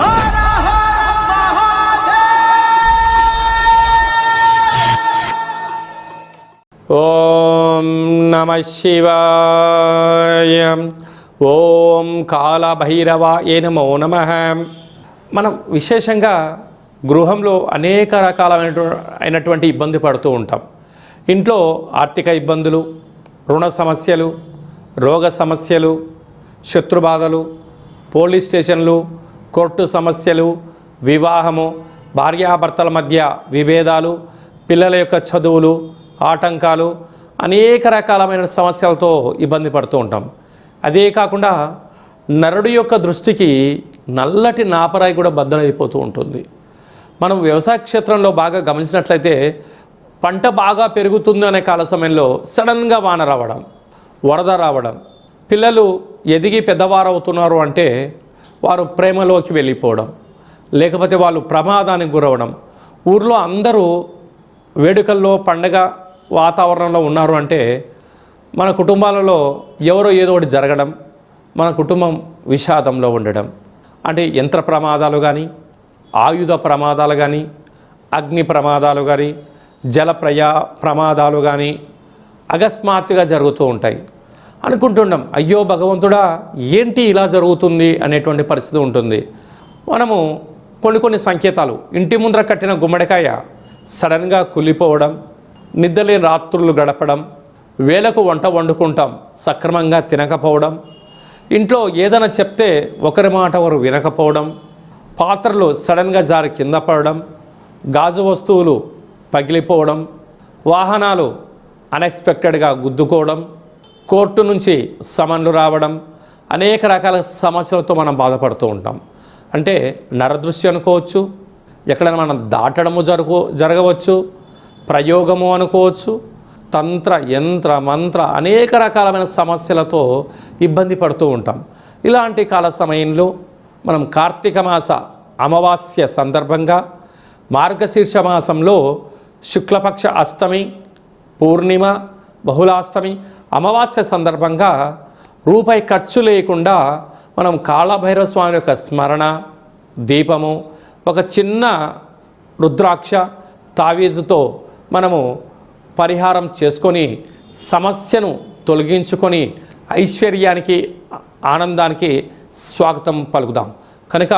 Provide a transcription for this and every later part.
ఓం నమ శివాయ. ఓం కాలభైరవాయ నమో నమ. మనం విశేషంగా గృహంలో అనేక రకాలైన అయినటువంటి ఇబ్బంది పడుతూ ఉంటాం. ఇంట్లో ఆర్థిక ఇబ్బందులు రుణ సమస్యలు రోగ సమస్యలు శత్రుబాధలు పోలీస్ స్టేషన్లు కోర్టు సమస్యలు వివాహము భార్యాభర్తల మధ్య విభేదాలు పిల్లల యొక్క చదువులు ఆటంకాలు అనేక రకాలమైన సమస్యలతో ఇబ్బంది పడుతూ ఉంటాం. అదే కాకుండా నరుడు యొక్క దృష్టికి నల్లటి నాపరాయి కూడా బద్దలైపోతూ ఉంటుంది. మనం వ్యవసాయ క్షేత్రంలో బాగా గమనించినట్లయితే పంట బాగా పెరుగుతుంది అనే కాల సమయంలో సడన్గా వాన రావడం వరద రావడం పిల్లలు ఎదిగి పెద్దవారవుతున్నారు అంటే వారు ప్రేమలోకి వెళ్ళిపోవడం లేకపోతే వాళ్ళు ప్రమాదానికి గురవడం. ఊర్లో అందరూ వేడుకల్లో పండగ వాతావరణంలో ఉన్నారు అంటే మన కుటుంబాలలో ఎవరో ఏదో ఒకటి జరగడం మన కుటుంబం విషాదంలో ఉండడం. అంటే యంత్ర ప్రమాదాలు కానీ ఆయుధ ప్రమాదాలు కానీ అగ్ని ప్రమాదాలు కానీ జల ప్రయా ప్రమాదాలు కానీ అకస్మాత్తుగా జరుగుతూ ఉంటాయి. అనుకుంటున్నాం అయ్యో భగవంతుడా ఏంటి ఇలా జరుగుతుంది అనేటువంటి పరిస్థితి ఉంటుంది. మనము కొన్ని కొన్ని సంకేతాలు ఇంటి ముందర కట్టిన గుమ్మడికాయ సడన్గా కులిపోవడం నిద్రలేని రాత్రులు గడపడం వేలకు వంట వండుకుంటాం సక్రమంగా తినకపోవడం ఇంట్లో ఏదైనా చెప్తే ఒకరి మాట ఒకరు వినకపోవడం పాత్రలు సడన్గా జారి కింద పడడం గాజు వస్తువులు పగిలిపోవడం వాహనాలు అన్ఎక్స్పెక్టెడ్గా గుద్దుకోవడం కోర్టు నుంచి సమన్లు రావడం అనేక రకాల సమస్యలతో మనం బాధపడుతూ ఉంటాం. అంటే నరదృష్టి అనుకోవచ్చు ఎక్కడైనా మనం దాటడము జరుగు జరగవచ్చు ప్రయోగము అనుకోవచ్చు తంత్ర యంత్ర మంత్ర అనేక రకాలమైన సమస్యలతో ఇబ్బంది పడుతూ ఉంటాం. ఇలాంటి కాల సమయంలో మనం కార్తీక మాస అమావాస్య సందర్భంగా మార్గశీర్ష మాసంలో శుక్లపక్ష అష్టమి పూర్ణిమ బహుళాష్టమి అమావాస్య సందర్భంగా రూపాయి ఖర్చు లేకుండా మనం కాళభైరవ స్వామి యొక్క స్మరణ దీపము ఒక చిన్న రుద్రాక్ష తావీదుతో మనము పరిహారం చేసుకొని సమస్యను తొలగించుకొని ఐశ్వర్యానికి ఆనందానికి స్వాగతం పలుకుదాం. కనుక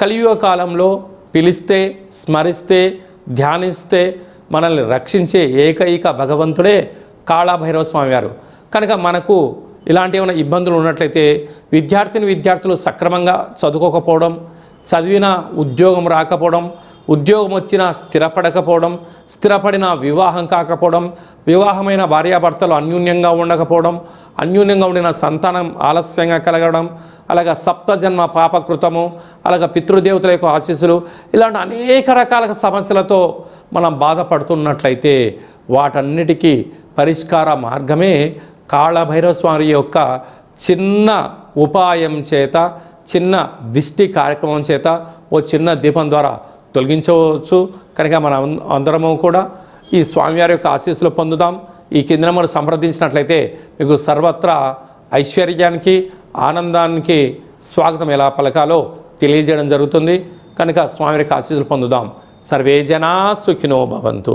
కలియుగ కాలంలో పిలిస్తే స్మరిస్తే ధ్యానిస్తే మనల్ని రక్షించే ఏకైక భగవంతుడే కాళాభైరవ స్వామి వారు కనుక మనకు ఇలాంటి ఏమైనా ఇబ్బందులు ఉన్నట్లయితే విద్యార్థిని విద్యార్థులు సక్రమంగా చదువుకోకపోవడం చదివిన ఉద్యోగం రాకపోవడం ఉద్యోగం వచ్చినా స్థిరపడకపోవడం స్థిరపడిన వివాహం కాకపోవడం వివాహమైన భార్యాభర్తలు అన్యూన్యంగా ఉండకపోవడం అన్యూన్యంగా ఉండిన సంతానం ఆలస్యంగా కలగడం అలాగ సప్తజన్మ పాపకృతము అలాగ పితృదేవతల యొక్క ఆశీస్సులు ఇలాంటి అనేక రకాల సమస్యలతో మనం బాధపడుతున్నట్లయితే వాటన్నిటికీ పరిష్కార మార్గమే కాళభైరవ స్వామి యొక్క చిన్న ఉపాయం చేత చిన్న దిష్టి కార్యక్రమం చేత ఓ చిన్న దీపం ద్వారా తొలగించవచ్చు. కనుక మనం అందరము కూడా ఈ స్వామివారి యొక్క ఆశీస్సులు పొందుదాం. ఈ కింద మనం సంప్రదించినట్లయితే మీకు సర్వత్రా ఐశ్వర్యానికి ఆనందానికి స్వాగతం ఎలా పలకాలో తెలియజేయడం జరుగుతుంది. కనుక స్వామి యొక్క ఆశీస్సులు పొందుదాం. సర్వే జనా సుఖినో భవంతు.